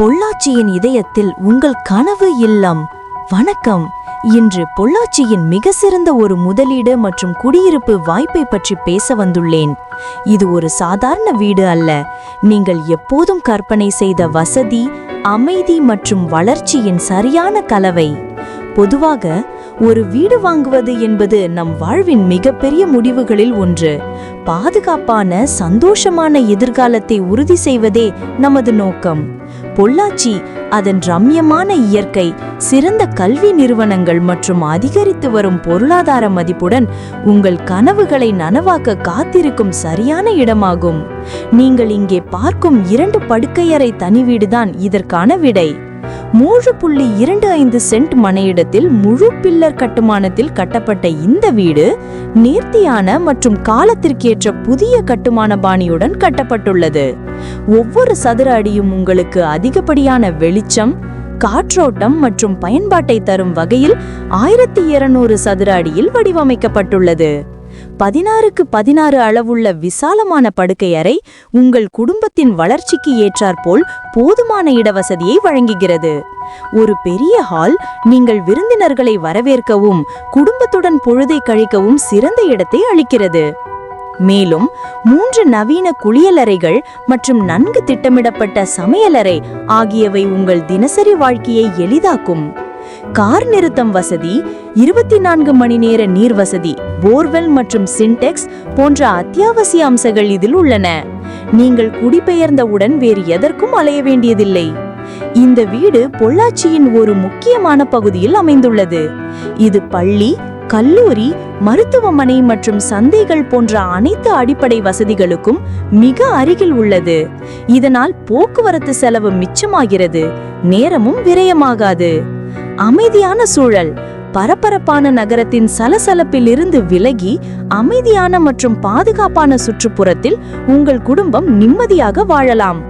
பொள்ளாச்சியின் இதயத்தில் உங்கள் கனவு இல்லம். வணக்கம். இன்று பொள்ளாச்சியின் மிக சிறந்த ஒரு முதலீடு மற்றும் குடியிருப்பு வாய்ப்பை பற்றி பேச வந்துள்ளேன். இது ஒரு சாதாரண வீடு அல்ல. நீங்கள் எப்போதும் கற்பனை செய்த வசதி அமைதி மற்றும் வளர்ச்சியின் சரியான கலவை. பொதுவாக ஒரு வீடு வாங்குவது என்பது நம் வாழ்வின் மிகப்பெரிய முடிவுகளில் ஒன்று. பாதுகாப்பான சந்தோஷமான எதிர்காலத்தை உறுதி செய்வதே நமது நோக்கம். பொள்ளாச்சி அதன் ரம்யமான இயற்கை சிறந்த கல்வி நிறுவனங்கள் மற்றும் அதிகரித்து வரும் பொருளாதார மதிப்புடன் உங்கள் கனவுகளை நனவாக்க காத்திருக்கும் சரியான இடமாகும். நீங்கள் இங்கே பார்க்கும் இரண்டு படுக்கையறை தனி வீடுதான் இதற்கான விடை. மூன்று புள்ளி இரண்டு ஐந்து சென்ட் மனையிடத்தில் முழு பில்லர் கட்டுமானத்தில் கட்டப்பட்ட இந்த வீடு நேர்த்தியான மற்றும் காலத்திற்கேற்ற புதிய கட்டுமான பாணியுடன் கட்டப்பட்டுள்ளது. ஒவ்வொரு சதுர அடியும் உங்களுக்கு அதிகப்படியான வெளிச்சம் காற்றோட்டம் மற்றும் பயன்பாட்டை தரும் வகையில் ஆயிரத்தி இருநூறு சதுர அடியில் வடிவமைக்கப்பட்டுள்ளது. பதினாறுக்கு பதினாறு அளவுள்ள விசாலமான படுக்கை அறை உங்கள் குடும்பத்தின் வளர்ச்சிக்கு ஏற்றாற்போல் போதுமான இடவசதியை வழங்குகிறது. ஒரு பெரிய ஹால் நீங்கள் விருந்தினர்களை வரவேற்கவும் குடும்பத்துடன் பொழுதை கழிக்கவும் சிறந்த இடத்தை அளிக்கிறது. மேலும் மூன்று நவீன குளியலறைகள் மற்றும் நன்கு திட்டமிடப்பட்ட சமையலறை ஆகியவை உங்கள் தினசரி வாழ்க்கையை எளிதாக்கும். கார் நிறுத்தம் வசதி இருபத்தி நான்கு மணி நேர நீர் வசதி போர்வெல் மற்றும் சின்டெக்ஸ் போன்ற அத்தியாவசிய அம்சங்கள் இதில் உள்ளன. நீங்கள் குடிபெயர்ந்தவுடன் வேறு எதற்கும் அலைய வேண்டியதில்லை. இந்த வீடு பொள்ளாச்சியின் ஒரு முக்கியமான பகுதியில் அமைந்துள்ளது. இது பள்ளி கல்லூரி மருத்துவமனை மற்றும் சந்தைகள் போன்ற அனைத்து அடிப்படை வசதிகளுக்கும் மிக அருகில் உள்ளது. இதனால் போக்குவரத்து செலவு மிச்சமாகிறது நேரமும் விரயமாகாது. அமைதியான சூழல். பரபரப்பான நகரத்தின் சலசலப்பில் இருந்து விலகி அமைதியான மற்றும் பாதுகாப்பான சுற்றுப்புறத்தில் உங்கள் குடும்பம் நிம்மதியாக வாழலாம்.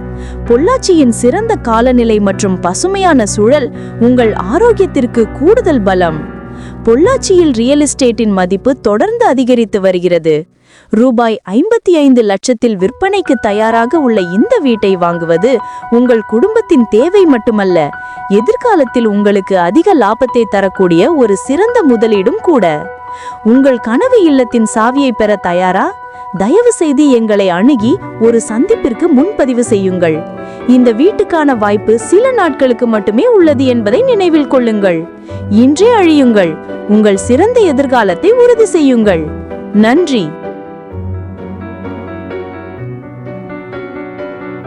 பொள்ளாச்சியின் சிறந்த காலநிலை மற்றும் பசுமையான சூழல் உங்கள் ஆரோக்கியத்திற்கு கூடுதல் பலம். பொள்ளாச்சியில் ரியல் எஸ்டேட்டின் மதிப்பு தொடர்ந்து அதிகரித்து வருகிறது. ரூபாய் ஐம்பத்தி ஐந்து லட்சத்தில் விற்பனைக்கு தயாராக உள்ள இந்த வீட்டை வாங்குவது உங்கள் குடும்பத்தின் தேவை மட்டுமல்ல எதிர்காலத்தில் உங்களுக்கு அதிக லாபத்தை தரக்கூடிய ஒரு சிறந்த முதலீடும் கூட. உங்கள் கனவு இல்லத்தின் சாவியை பெற தயாரா? தயவு செய்து எங்களை அணுகி ஒரு சந்திப்பிற்கு முன்பதிவு செய்யுங்கள். இந்த வீட்டுக்கான வாய்ப்பு சில நாட்களுக்கு மட்டுமே உள்ளது என்பதை நினைவில் கொள்ளுங்கள். இன்றே அழியுங்கள். உங்கள் சிறந்த எதிர்காலத்தை உறுதி செய்யுங்கள். நன்றி.